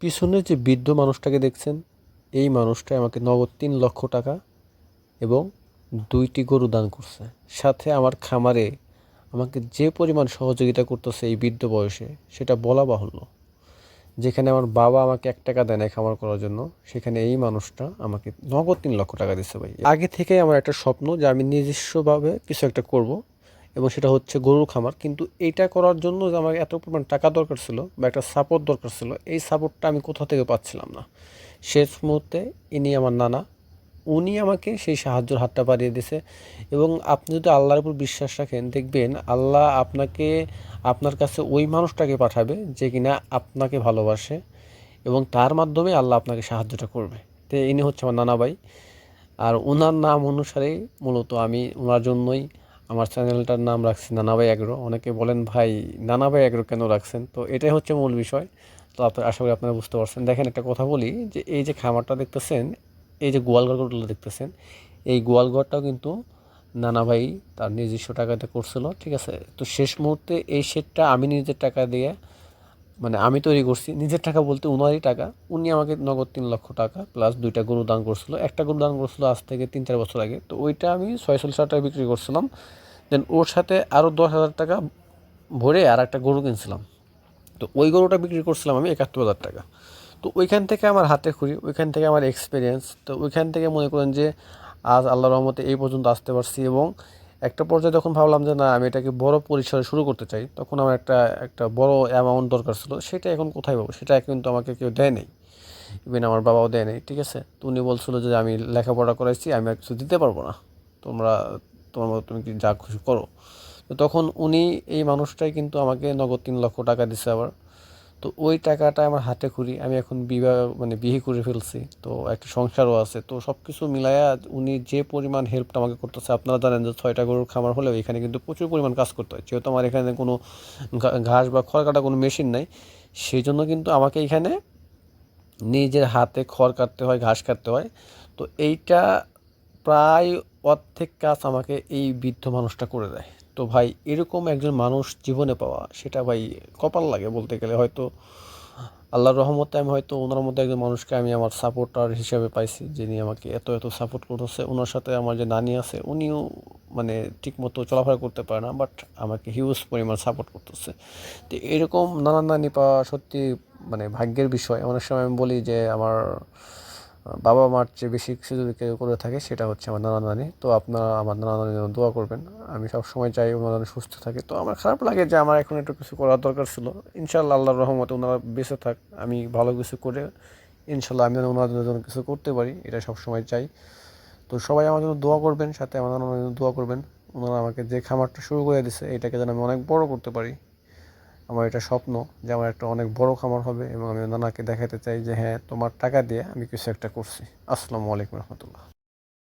পিছনে যে বৃদ্ধ মানুষটাকে দেখছেন, এই মানুষটা আমাকে নগদ তিন লক্ষ টাকা এবং দুইটি গরু দান করছে। সাথে আমার খামারে আমাকে যে পরিমাণ সহযোগিতা করতেছে এই বৃদ্ধ বয়সে, সেটা বলা বাহুল্য। যেখানে আমার বাবা আমাকে এক টাকা দেয় না খামার করার জন্য, সেখানে এই মানুষটা আমাকে নগদ তিন লক্ষ টাকা দিচ্ছে ভাই। আগে থেকে আমার একটা স্বপ্ন যে আমি নিজস্বভাবে কিছু একটা করব। এবং সেটা হচ্ছে গরুর খামার। কিন্তু এইটা করার জন্য যে আমার এত পরিমাণ টাকা দরকার ছিল বা একটা সাপোর্ট দরকার ছিল, এই সাপোর্টটা আমি কোথা থেকে পাচ্ছিলাম না। শেষ মুহূর্তে ইনি আমার নানা, উনি আমাকে সেই সাহায্যের হাতটা বাড়িয়ে দিয়েছে এবং আপনি যদি আল্লাহর উপর বিশ্বাস রাখেন, দেখবেন আল্লাহ আপনাকে, আপনার কাছে ওই মানুষটাকে পাঠাবে যে কিনা আপনাকে ভালোবাসে এবং তার মাধ্যমে আল্লাহ আপনাকে সাহায্যটা করবে। তো ইনি হচ্ছে আমার নানা ভাই। আর ওনার নাম অনুসারেই মূলত আমি ওনার জন্যই আমার চ্যানেলটার নাম রাখছি নানাবাই অ্যাগ্রো অনেকে বলেন, ভাই নানাবাই অ্যাগ্রো কেন রাখছেন? তো এটাই হচ্ছে মূল বিষয়। তো আপনার আশা করি আপনারা বুঝতে পারছেন। দেখেন, একটা কথা বলি যে, এই যে খামারটা দেখতেছেন, এই যে গোয়ালঘরগুলো দেখতেছেন, এই গোয়ালঘরটাও কিন্তু নানা ভাই তার নিজস্ব টাকাতে করছিল, ঠিক আছে? তো শেষ মুহূর্তে এই সেটটা আমি নিজের টাকা দিয়ে মানে আমি তৈরি করছি, নিজের টাকা বলতে উনারই টাকা। উনি আমাকে নগদ তিন লক্ষ টাকা প্লাস দুইটা গরু দান করছিল। একটা গরু দান করছিল আজ থেকে তিন চার বছর আগে। তো ওইটা আমি হাজার টাকা বিক্রি করছিলাম। দেন ওর সাথে আরও দশ হাজার টাকা ভরে আর একটা গরু কিনছিলাম। তো ওই গরুটা বিক্রি করছিলাম আমি একাত্তর হাজার টাকা। তো ওইখান থেকে আমার হাতে খুঁড়ি, ওইখান থেকে আমার এক্সপিরিয়েন্স তো ওইখান থেকে মনে করেন যে আজ আল্লাহ রহমতে এই পর্যন্ত আসতে পারছি এবং একটা পর্যায়ে যখন ভাবলাম যে না, আমি এটাকে বড় পরিসরে শুরু করতে চাই, তখন আমার একটা একটা বড় অ্যামাউন্ট দরকার ছিল। সেটা এখন কোথায় পাবো? সেটা কিন্তু আমাকে কেউ দেয় নেই। ইভেন আমার বাবাও দেয় নেই, ঠিক আছে? তো উনি বলছিল যে, আমি লেখাপড়া করাইছি, আমি কিছু দিতে পারব না। তোমরা, তোমার মতো তুমি কি যা খুশি করো। তো তখন উনি এই মানুষটাই কিন্তু আমাকে নগদ তিন লক্ষ টাকা দিছে আবার। তো ওই টাকাটা আমার হাতে খুঁড়ি, আমি এখন বিবাহ মানে বিয়ে করে ফেলছি। তো একটা সংসারও আছে। তো সব কিছু মিলায়া উনি যে পরিমাণ হেল্পটা আমাকে করতেছে, আপনারা জানেন যে ছয়টা গরুর খামার হলেও এখানে কিন্তু প্রচুর পরিমাণ কাজ করতে হয়। যেহেতু আমার এখানে কোনো ঘাস বা খড় কাটা কোনো মেশিন নাই সেই জন্য কিন্তু আমাকে এখানে নিজের হাতে খড় কাটতে হয়, ঘাস কাটতে হয়। তো এইটা প্রায় অর্ধেক কাজ আমাকে এই বৃদ্ধ মানুষটা করে দেয়। তো ভাই, এরকম একজন মানুষ জীবনে পাওয়া, সেটা ভাই কপাল লাগে বলতে গেলে। হয়তো আল্লাহর রহমতে আমি হয়তো ওনার মধ্যে একজন মানুষকে আমি আমার সাপোর্টার হিসেবে পাইছি, যিনি আমাকে এত এত সাপোর্ট করতেছে। ওনার সাথে আমার যে নানি আছে, উনিও মানে ঠিকমতো চলাফেরা করতে পারে না বাট আমাকে হিউজ পরিমাণ সাপোর্ট করতেছে। তো এরকম নানান নানি পাওয়া সত্যি মানে ভাগ্যের বিষয়। অনেক সময় আমি বলি যে, আমার বাবা মার চেয়ে বেশি কিছু যদি কেউ করে থাকে, সেটা হচ্ছে আমার নানা নানি তো আপনারা আমার নানা নানির জন্য দোয়া করবেন। আমি সব সময় চাই ওনারা সুস্থ থাকে। তো আমার খারাপ লাগে যে আমার এখন একটু কিছু করার দরকার ছিল। ইনশাল্লাহ আল্লাহর রহমতে ওনারা বেঁচে থাক। আমি ভালো কিছু করে ইনশাল্লাহ আমি যেন ওনাদের জন্য কিছু করতে পারি এটা সব সময় চাই। তো সবাই আমার জন্য দোয়া করবেন, সাথে আমার নানার জন্য দোয়া করবেন। ওনারা আমাকে যে খামারটা শুরু করে দিছে এটাকে যেন আমি অনেক বড় করতে পারি। আমার এটা স্বপ্ন যে আমার একটা অনেক বড় খামার হবে এবং আমি নানাকে দেখাতে চাই যে হ্যাঁ তোমার টাকা দিয়ে আমি কিছু একটা করছি। আসসালামু আলাইকুম রহমতুল্লাহ।